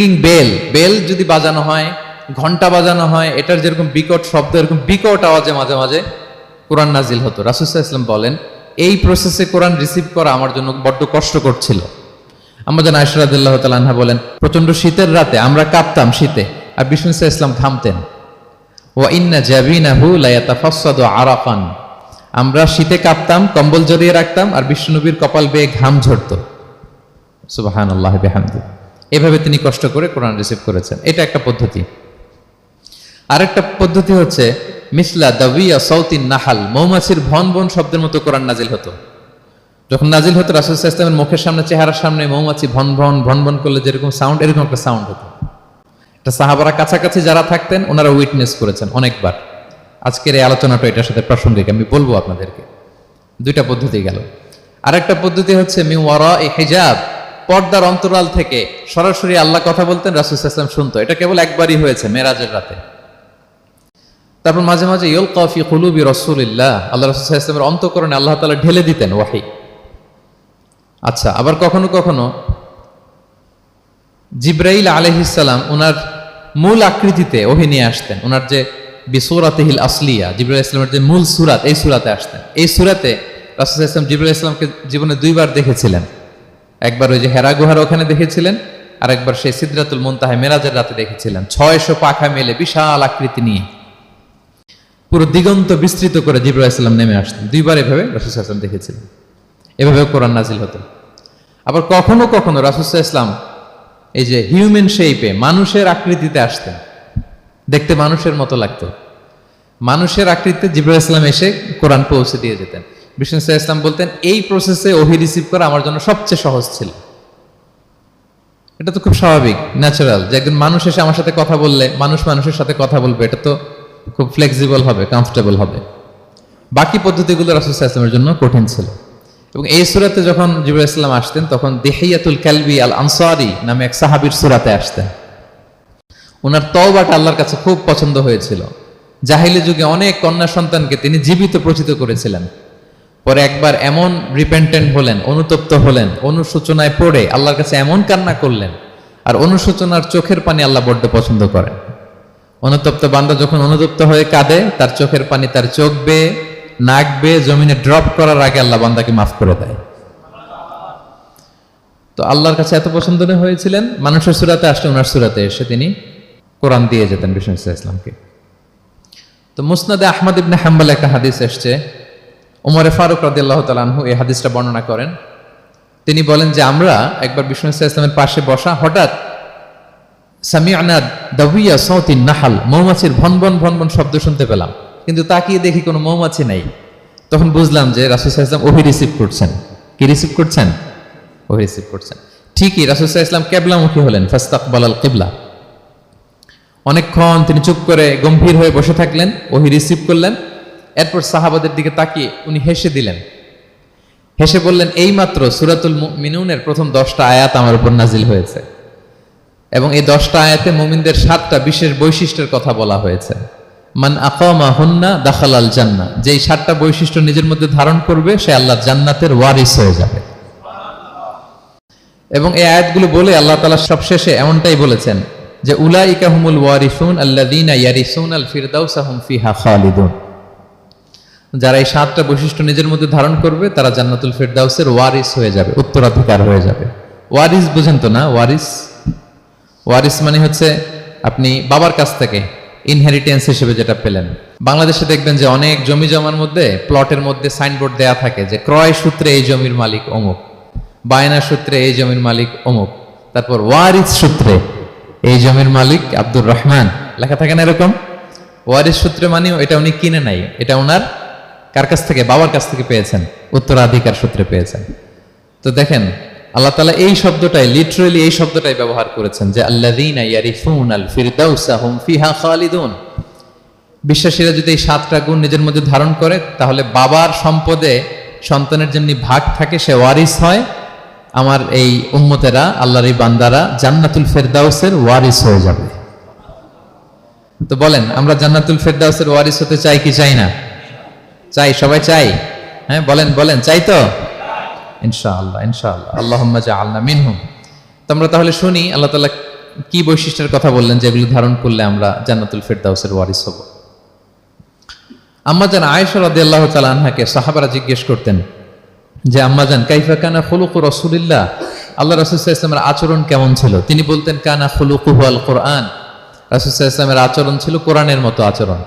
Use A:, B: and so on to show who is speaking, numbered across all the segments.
A: Ring bell bell যদি বাজানো হয়, ঘণ্টা বাজানো হয়, এটার যেরকম বিকট শব্দ, এরকম বিকট আওয়াজে মাঝে মাঝে কোরআন নাজিল হতো। রাসুসাহ ইসলাম বলেন, এই প্রসেসে কোরআন রিসিভ করা আমার জন্য বড্ড কষ্টকর ছিল। আমাদের আয়সরাদুল্লাহ তালাহা বলেন প্রচণ্ড শীতের রাতে আমরা কাঁপতাম শীতে আর বিষ্ণু ইসা ইসলাম ঘামতেন। ও ইন্না জাবিনাহু লায়াতাফাসসাদু আরাফান। আমরা শীতে কাঁপতাম, কম্বল জড়িয়ে রাখতাম আর বিষ্ণুনবীর কপাল বেয়ে ঘাম ঝরতো। সুবাহান আল্লাহ বেহামদি এভাবে তিনি কষ্ট করে কোরআন রিসিভ করেছেন। এটা একটা পদ্ধতি। আরেকটা পদ্ধতি হচ্ছে, মিসলা দাবিয়া সৌতিন নাহাল, মৌমাছির ভন ভন শব্দের মতো কোরআন নাজিল হতো। যখন নাজিল হতো, রাসুল ইসলামের মুখের সামনে চেহারার সামনে মৌমাছি ভন ভন ভন ভন করলে যেরকম সাউন্ড এরকম একটা সাউন্ড হতো। এটা সাহাবারা কাছাকাছি যারা থাকতেন, ওনারা উইটনেস করেছেন অনেকবার। আজকের এই আলোচনাটা এটার সাথে প্রাসঙ্গিক, আমি বলব আপনাদেরকে। দুইটা পদ্ধতি গেল। আরেকটা পদ্ধতি হচ্ছে মিওয়ারা এ হেজাব। পর্দার অন্তরাল থেকে সরাসরি আল্লাহ কথা বলতেন, রাসুল ইসলাম শুনতো। এটা কেবল একবারই হয়েছে মেরাজের রাতে। তারপর মাঝে মাঝে ইয়ল কফি কুলুবি রসুলিল্লাহ আল্লাহ রসুল ইসলামের অন্তকরণে আল্লাহ তালা ঢেলে দিতেন ওয়াহি। আচ্ছা আবার কখনো কখনো জিব্রাইল আলহিসাল্লাম ওনার মূল আকৃতিতে ওহি নিয়ে আসতেন। ওনার যে বিসুরাতেহিল আসলিয়া, জিব্রাইল ইসলামের যে মূল সুরাত, এই সুরাতে আসতেন। এই সুরাতে রাসুল ইসলাম জিব্রাইল ইসলামকে জীবনে দুইবার দেখেছিলেন। একবার ওই যে হেরা গুহার ওখানে দেখেছিলেন আর একবার সেই সিদ্রাতুল মুনতাহে মেরাজের রাতে দেখেছিলেন। ছয়শো পাখা মেলে বিশাল আকৃতি নিয়ে। পুরো দিগন্ত বিস্তৃত করে জিব্রাইল ইসলাম নেমে আসতেন দুইবার এভাবে রাসুল ইসলাম দেখেছিলেন। এভাবে কোরআন নাজিল হতো। আবার কখনো কখনো রাসুল ইসলাম এই যে হিউম্যান শেপে মানুষের আকৃতিতে আসতেন। দেখতে মানুষের মতো লাগতো। মানুষের আকৃতিতে জিব্রাইল ইসলাম এসে কোরআন পৌঁছে দিয়ে যেতেন। বিষ্ণু ইসলাম বলতেন, এই প্রসেসে ওহি রিসিভ করা আমার জন্য সবচেয়ে সহজ ছিল। এটা তো খুব স্বাভাবিক ন্যাচারাল যে একজন মানুষ এসে আমার সাথে কথা বললে, মানুষ মানুষের সাথে কথা বলবে, এটা তো খুব ফ্লেক্সিবল হবে কমফোর্টেবল হবে। বাকি পদ্ধতিগুলো রাসুল ইসলামের জন্য কঠিন ছিল। এবং এই সুরাতে যখন জিবুল ইসলাম আসতেন, তখন দেহিয়াতুল ক্যালবি আল আনসারি নামে এক সাহাবির সুরাতে আসতেন। ওনার তওবাটা আল্লাহর কাছে খুব পছন্দ হয়েছিল। জাহিলি যুগে অনেক কন্যা সন্তানকে তিনি জীবিত প্রচিত করেছিলেন। পরে একবার এমন রিপেন্টেন্ট হলেন, অনুতপ্ত হলেন, অনুশোচনায় পড়ে আল্লাহর কাছে এমন কান্না করলেন, আর অনুশোচনার চোখের পানি আল্লাহ বড্ড পছন্দ করেন। অনুতপ্ত বান্দা যখন অনুতপ্ত হয়ে কাঁদে, তার চোখের পানি তার চোখ বেয়ে, নাক বেয়ে, জমিনে ড্রপ করার আগে আল্লাহ বান্দাকে মাফ করে দেয়। তো আল্লাহর কাছে এত পছন্দ হয়েছিলেন, মানুষের সুরাতে আসলে ওনার সুরাতে এসে তিনি কোরআন দিয়ে যেতেন বিষ্ণু ইসলামকে তো মুসনাদে আহমদ ইবনে হাম্বাল একটা হাদিস এসছে ওমরে ফারুক রাদিয়াল্লাহু তাআলাহু এই হাদিসটা বর্ণনা করেন। তিনি বলেন যে, আমরা একবার বিষ্ণু ইসলামের পাশে বসা, হঠাৎ সামিআনা দাবিয়া সৌতিন নাহাল, মৌমাছির ভন ভন ভন ভন শব্দ শুনতে পেলাম। কিন্তু তাকিয়ে দেখি কোনো মৌমাছি নাই। তখন বুঝলাম যে, রাসুল ইসলাম ওহি রিসিভ করছেন। কি রিসিভ করছেন? ওহি রিসিভ করছেন। ঠিকই, রাসুল ইসলাম কেবলামুখী হলেন ফাস্তাকবাল আল কিবলা। অনেকক্ষণ তিনি চুপ করে গম্ভীর হয়ে বসে থাকলেন, ওহি রিসিভ করলেন। এরপর সাহাবাদের দিকে তাকিয়ে উনি হেসে দিলেন। হেসে বললেন এই মাত্র সুরাতুল মিনুনের প্রথম দশটা আয়াত আমার উপর নাজিল হয়েছে এবং এই দশটা আয়াতে মুমিনদের সাতটা বিশেষ বৈশিষ্ট্যের কথা বলা হয়েছে। মান আকামা হুন্না দাখালাল জান্না যেই সাতটা বৈশিষ্ট্য নিজের মধ্যে ধারণ করবে, সে আল্লাহ জান্নাতের ওয়ারিস হয়ে যাবে। এবং এই আয়াতগুলো বলে আল্লাহ তালা সবশেষে এমনটাই বলেছেন যে, উলাইকা হুমুল ওয়ারিসুন আল্লাযীনা ইয়ারিসুন আল ফিরদাউসা হুম ফিহা খালিদুন। যারা এই সাতটা বৈশিষ্ট্য নিজের মধ্যে ধারণ করবে, তারা জান্নাতুল ফিরদাউসের ওয়ারিস হয়ে যাবে, উত্তরাধিকার হয়ে যাবে। ওয়ারিস বুঝেন তো না? ওয়ারিস? ওয়ারিস মানে হচ্ছে আপনি বাবার কাছ থেকে ইনহেরিটেন্স হিসেবে যেটা পেলেন। বাংলাদেশে দেখবেন যে অনেক জমি জমার মধ্যে প্লটের মধ্যে সাইনবোর্ড দেয়া থাকে যে ক্রয় সূত্রে এই জমির মালিক অমুক, বায়না সূত্রে এই জমির মালিক অমুক, তারপর ওয়ারিস সূত্রে এই জমির মালিক আব্দুর রহমান। লেখা থাকে না এরকম? ওয়ারিস সূত্রে মানে এটা উনি কিনে নাই, এটা ওনার কার কাছ থেকে? বাবার কাছ থেকে পেয়েছেন। উত্তরাধিকার সূত্রে পেয়েছেন। তো দেখেন, আল্লাহ তালা এই শব্দটাই লিটারেলি এই শব্দটাই ব্যবহার করেছেন যে, আল্লাযীনা ইয়ারিফুন আল ফিরদাউসা খালিদুন। বিশ্বাসীরা যদি এই সাতটা গুণ নিজের মধ্যে ধারণ করে, তাহলে বাবার সম্পদে সন্তানের যেমনি ভাগ থাকে, সে ওয়ারিস হয়। আমার এই উম্মতেরা, আল্লাহর এই বান্দারা জান্নাতুল ফেরদাউসের ওয়ারিস হয়ে যাবে। তো বলেন, আমরা জান্নাতুল ফেরদাউসের ওয়ারিস হতে চাই কি চাই না? চাই, সবাই চাই? হ্যাঁ বলেন বলেন, চাই তো? ইনশাআল্লাহ ইনশাআল্লাহ। আল্লাহ আল্লাহ মিনহুম। তো আমরা তাহলে শুনি, আল্লাহ তালা কি বৈশিষ্ট্যের কথা বললেন যেগুলো ধারণ করলে আমরা জান্নাতুল ফেরদাউসের ওয়ারিস হব? আম্মাজান আয়েশা রাদিয়াল্লাহু তাআলা আনহাকে সাহাবারা জিজ্ঞেস করতেন যে, আম্মাজান, কাইফা কানা খুলুকু রাসূলিল্লাহ? আল্লাহ রাসূল সাল্লাল্লাহু আলাইহি ওয়াসাল্লামের আচরণ কেমন ছিল? তিনি বলতেন, কানা খুলুকুহু আল কোরআন রাসূল সাল্লাল্লাহু আচরণ ছিল কোরআনের মতো আচরণ।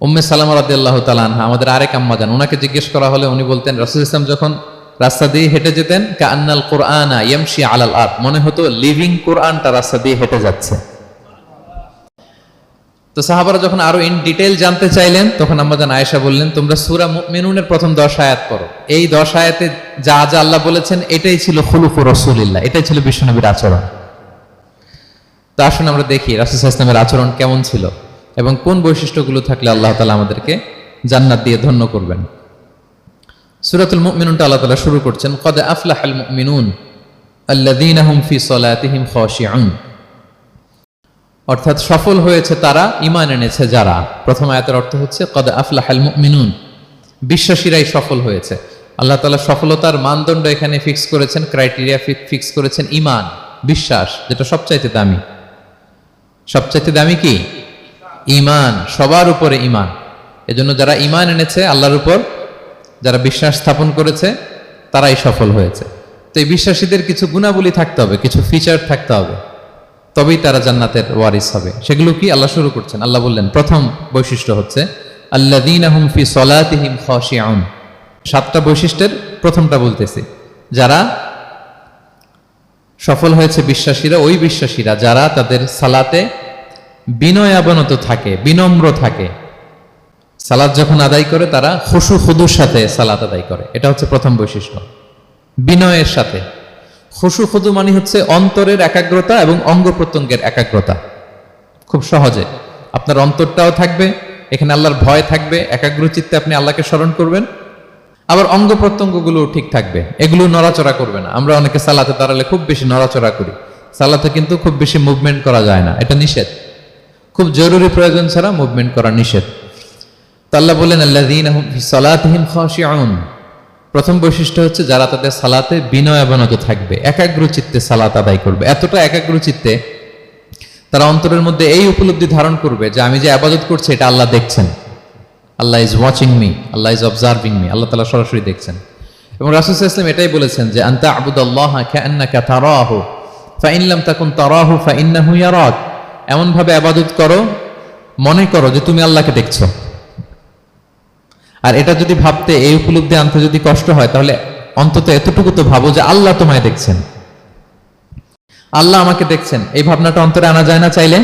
A: উম্মে সালামা রাদিয়াল্লাহু তাআলা আনহা, আমাদের আরেক আম্মাজান ওনাকে জিজ্ঞেস করা হলে উনি বলতেন, রাসূল ইসলাম যখন রাস্তা দিয়ে হেঁটে যেতেন কান্নাল কোরআনা ইয়ামশি আলাল আর মনে হতো লিভিং কোরআনটা রাস্তা দিয়ে হেঁটে যাচ্ছে। তো সাহাবারা যখন আরও ইন ডিটেল জানতে চাইলেন, তখন আম্মাজান আয়েশা বললেন, তোমরা সুরা মেনুনের প্রথম দশ আয়াত করো এই দশ আয়াতে যা যা আল্লাহ বলেছেন, এটাই ছিল খুলুকু রাসূলিল্লাহ, এটাই ছিল বিশ্বনবীর আচরণ। তো আসুন আমরা দেখি, রাসূল ইসলামের আচরণ কেমন ছিল। এবং কোন বৈশিষ্ট্যগুলো থাকলে আল্লাহ তালা আমাদেরকে জান্নাত দিয়ে ধন্য করবেন। সূরাতুল মুমিনুনটা আল্লাহ তাআলা শুরু করছেন, কদ হুম ফি সলাতিহিম খাশিউন। অর্থাৎ সফল হয়েছে তারা ইমান এনেছে যারা। প্রথম আয়াতের অর্থ হচ্ছে, কদ আফলাহাল মিনুন বিশ্বাসীরাই সফল হয়েছে। আল্লাহ তাআলা সফলতার মানদণ্ড এখানে ফিক্স করেছেন, ক্রাইটেরিয়া ফিক্স করেছেন ইমান বিশ্বাস, যেটা সবচাইতে দামি। সবচাইতে দামি কি? ইমান সবার উপরে ইমান এজন্য যারা ইমান এনেছে, আল্লাহর উপর যারা বিশ্বাস স্থাপন করেছে, তারাই সফল হয়েছে। তো এই বিশ্বাসীদের কিছু গুণাবলী থাকতে হবে, কিছু ফিচার থাকতে হবে। তবেই তারা জান্নাতের ওয়ারিস হবে। সেগুলো কি? আল্লাহ শুরু করছেন। আল্লাহ বললেন, প্রথম বৈশিষ্ট্য হচ্ছে আল্লাযীনাহুম ফি সলাতিহিম খাশিউন। সাতটা বৈশিষ্ট্যের প্রথমটা বলতেছি। যারা সফল হয়েছে বিশ্বাসীরা, ওই বিশ্বাসীরা, যারা তাদের সালাতে বিনয়াবনত থাকে, বিনম্র থাকে। সালাদ যখন আদায় করে, তারা খুশু খুদুর সাথে সালাত আদায় করে। এটা হচ্ছে প্রথম বৈশিষ্ট্য। বিনয়ের সাথে। খুশু খুদু মানে হচ্ছে অন্তরের একাগ্রতা এবং অঙ্গ প্রত্যঙ্গের একাগ্রতা। খুব সহজে। আপনার অন্তরটাও থাকবে, এখানে আল্লাহর ভয় থাকবে একাগ্র চিত্তে আপনি আল্লাহকে স্মরণ করবেন। আবার অঙ্গ প্রত্যঙ্গগুলো ঠিক থাকবে। এগুলো নড়াচড়া করবে না। আমরা অনেকে সালাতে দাঁড়ালে খুব বেশি নড়াচড়া করি। সালাতে কিন্তু খুব বেশি মুভমেন্ট করা যায় না। এটা নিষেধ। খুব জরুরি প্রয়োজন ছাড়া মুভমেন্ট করা নিষেধ। তো আল্লাহ বলেন ফি সালাতিহিম প্রথম বৈশিষ্ট্য হচ্ছে যারা তাদের সালাতে বিনয়াবনত থাকবে একাগ্র চিত্তে সালাত আদায় করবে। এতটা একাগ্র চিত্তে তারা অন্তরের মধ্যে এই উপলব্ধি ধারণ করবে যে, আমি যে আবাদত করছি, এটা আল্লাহ দেখছেন। Allah is watching me Allah is observing me Allah তালা সরাসরি দেখছেন। এবং রাসুল ইসলাম এটাই বলেছেন যে আন্তা আবুদাল্লাহ কান্নাকা তারাহু ফাইনলাম তাকুন তারাহু ফাইন্নাহু ইয়ারাক। এমন ভাবে আবাদত করো, মনে করো যে তুমি আল্লাহকে দেখছ। আর এটা যদি ভাবতে, এই উপলব্ধি আনতে যদি কষ্ট হয়, তাহলে অন্তত এতটুকু তো ভাবো যে আল্লাহ তোমায় দেখছেন। আল্লাহ আমাকে দেখছেন। এই ভাবনাটা অন্তরে আনা যায় না চাইলে?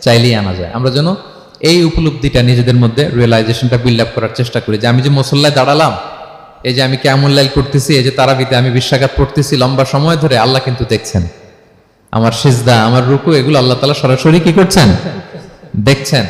A: চাইলেই আনা যায়। আমরা যেন এই উপলব্ধিটা নিজেদের মধ্যে রিয়েলাইজেশনটা বিল্ড আপ করার চেষ্টা করি। যে আমি যে মুসল্লায় দাঁড়ালাম, এই যে আমি কেমন লাইল করতেছি, এই যে তারাবিতে আমি বিশ্বাঘাত পড়তেছি, লম্বা সময় ধরে আল্লাহ কিন্তু দেখছেন। আমার সিজদা আমার রুকু এগুলো আল্লাহ তালা সরাসরি কি করছেন? দেখছেন।